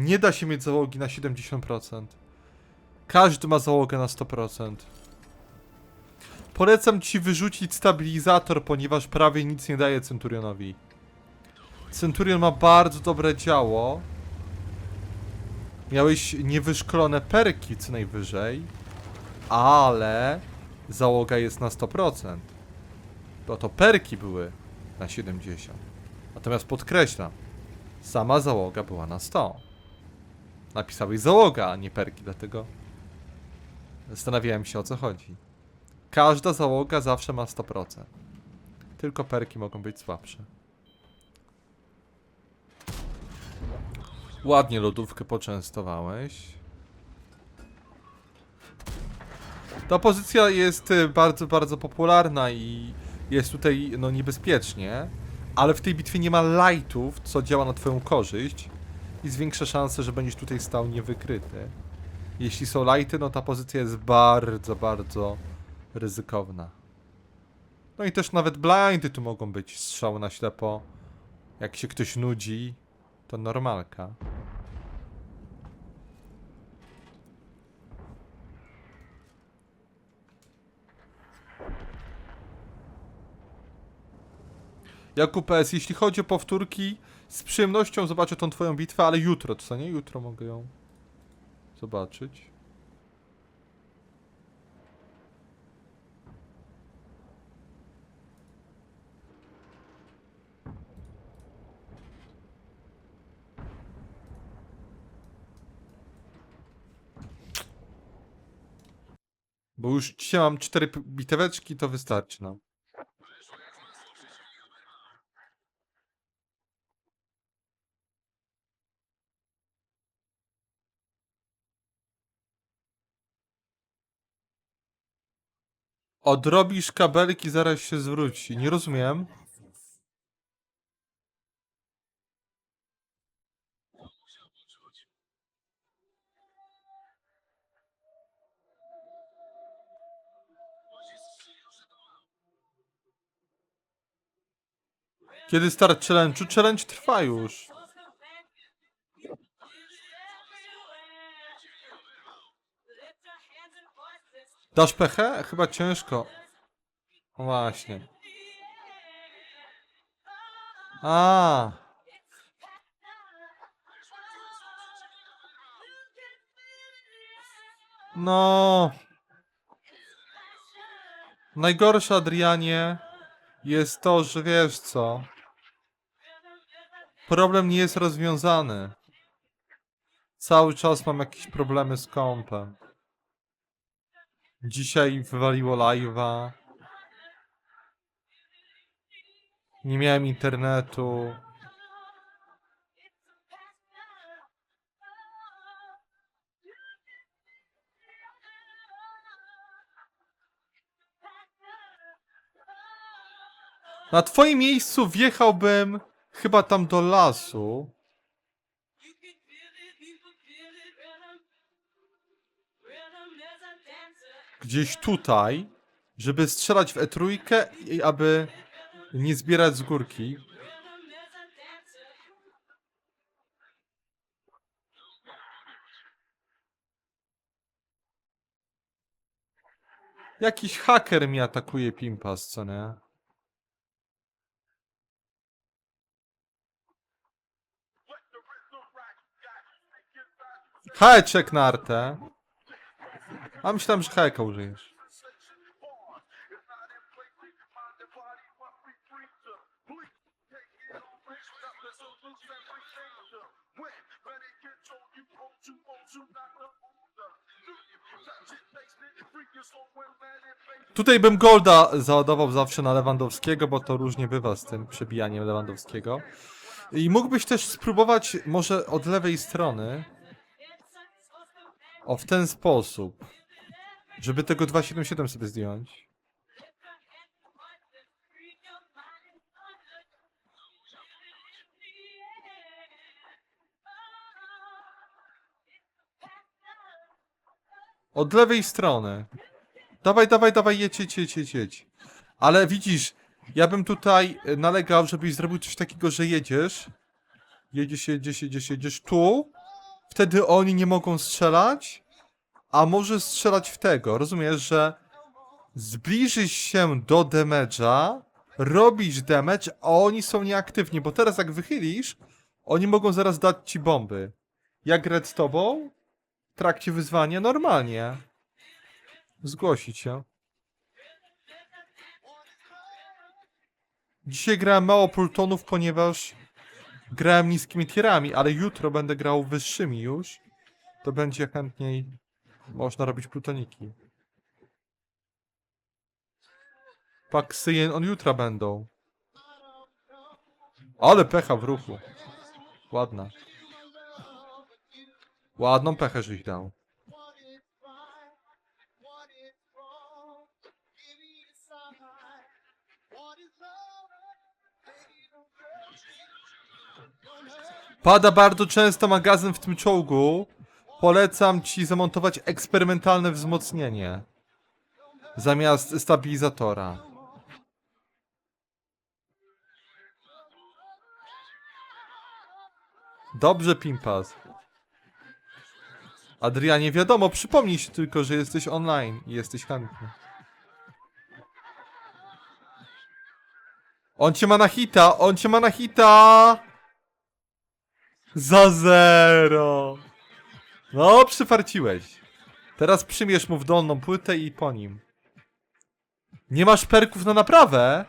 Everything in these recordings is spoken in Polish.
Nie da się mieć załogi na 70%. Każdy ma załogę na 100%. Polecam ci wyrzucić stabilizator, ponieważ prawie nic nie daje Centurionowi. Centurion ma bardzo dobre działo. Miałeś niewyszkolone perki co najwyżej, ale załoga jest na 100%. To to perki były na 70. Natomiast podkreślam, sama załoga była na 100. Napisałeś załoga, a nie perki, dlatego zastanawiałem się o co chodzi. Każda załoga zawsze ma 100%. Tylko perki mogą być słabsze. Ładnie lodówkę poczęstowałeś. Ta pozycja jest y, bardzo, bardzo popularna i jest tutaj no niebezpiecznie, ale w tej bitwie nie ma lightów, co działa na twoją korzyść i zwiększa szanse, że będziesz tutaj stał niewykryty. Jeśli są lighty, no ta pozycja jest bardzo, bardzo ryzykowna. No i też nawet blindy tu mogą być, strzały na ślepo. Jak się ktoś nudzi, to normalka. Jakub S., jeśli chodzi o powtórki, z przyjemnością zobaczę tą twoją bitwę, ale jutro, co nie? Jutro mogę ją zobaczyć. Bo już dzisiaj mam cztery biteweczki, to wystarczy nam. Odrobisz kabelki, zaraz się zwróci. Nie rozumiem. Kiedy start challenge'u? Challenge trwa już. Dasz pechę? Chyba ciężko. Właśnie. A. No. Najgorsze, Adrianie, jest to, że wiesz co. Problem nie jest rozwiązany. Cały czas mam jakieś problemy z kompem. Dzisiaj wywaliło live'a. Nie miałem internetu. Na twoim miejscu wjechałbym chyba tam do lasu. Gdzieś tutaj, żeby strzelać w E3 i aby nie zbierać z górki. Jakiś haker mi atakuje Pimpas, co nie? Heczek na artę. A myślałem, że heka użyjesz. Tutaj bym Golda załadował zawsze na Lewandowskiego, bo to różnie bywa z tym przebijaniem Lewandowskiego. I mógłbyś też spróbować może od lewej strony. O, w ten sposób. Żeby tego 277 sobie zdjąć. Od lewej strony. Dawaj, dawaj, dawaj, jedź, jedź, jedź, jedź. Ale widzisz, ja bym tutaj nalegał, żebyś zrobił coś takiego, że jedziesz. Jedziesz, jedziesz, jedziesz, jedziesz tu. wtedy oni nie mogą strzelać, a może strzelać w tego. Rozumiesz, że zbliżysz się do damage'a, robisz damage, a oni są nieaktywni, bo teraz jak wychylisz, oni mogą zaraz dać ci bomby. Jak grać z tobą? W trakcie wyzwania? Normalnie. Zgłosić się. Dzisiaj grałem mało pultonów, ponieważ grałem niskimi tierami, ale jutro będę grał wyższymi już. To będzie chętniej można robić plutoniki. Paksyjen on jutra będą. Ale pecha w ruchu. Ładna. Ładną pechę żeś dał. Pada bardzo często magazyn w tym czołgu. Polecam ci zamontować eksperymentalne wzmocnienie. Zamiast stabilizatora. Dobrze, Pimpas. Adrianie, wiadomo, przypomnij się tylko, że jesteś online i jesteś chętny. On cię ma na hita, on cię ma na hita! Za zero! No, przyfarciłeś. Teraz przymierz mu w dolną płytę i po nim. Nie masz perków na naprawę?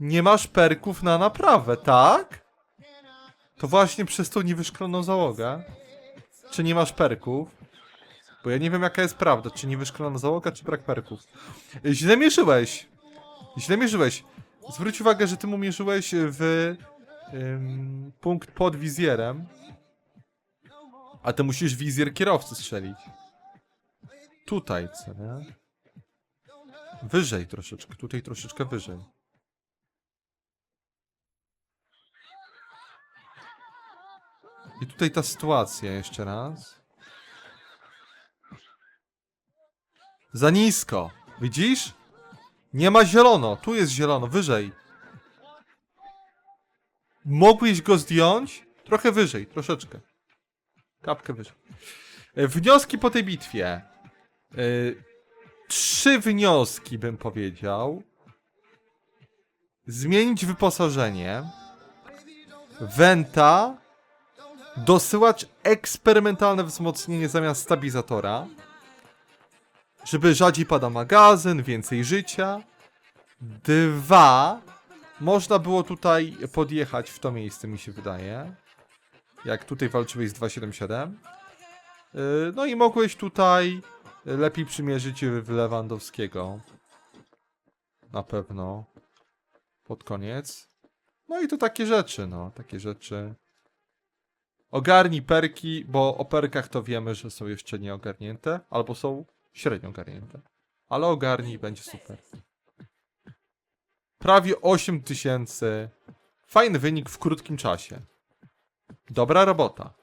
Nie masz perków na naprawę, tak? To właśnie przez tą niewyszkloną załogę? Czy nie masz perków? Bo ja nie wiem jaka jest prawda, czy niewyszklona załoga, czy brak perków. Źle mierzyłeś. Źle mierzyłeś. Zwróć uwagę, że ty mu mierzyłeś w ym, punkt pod wizjerem. A ty musisz wizjer kierowcy strzelić. Tutaj, co nie? Wyżej troszeczkę, tutaj troszeczkę wyżej. I tutaj ta sytuacja jeszcze raz. Za nisko. Widzisz? Nie ma zielono. Tu jest zielono. Wyżej. Mogłeś go zdjąć? Trochę wyżej, troszeczkę. Kapkę wyżej. Wnioski po tej bitwie. E, Trzy wnioski bym powiedział. Zmienić wyposażenie. Wenta. Dosyłać eksperymentalne wzmocnienie zamiast stabilizatora. Żeby rzadziej pada magazyn, więcej życia. Dwa. Można było tutaj podjechać w to miejsce, mi się wydaje. Jak tutaj walczyłeś z 277. Yy, No i mogłeś tutaj lepiej przymierzyć w Lewandowskiego. Na pewno. Pod koniec. No i to takie rzeczy, no. Takie rzeczy. Ogarnij perki, bo o perkach to wiemy, że są jeszcze nieogarnięte. Albo są średnio ogarnięte. Ale ogarnij, będzie super. Prawie 8000. Fajny wynik w krótkim czasie. Dobra robota.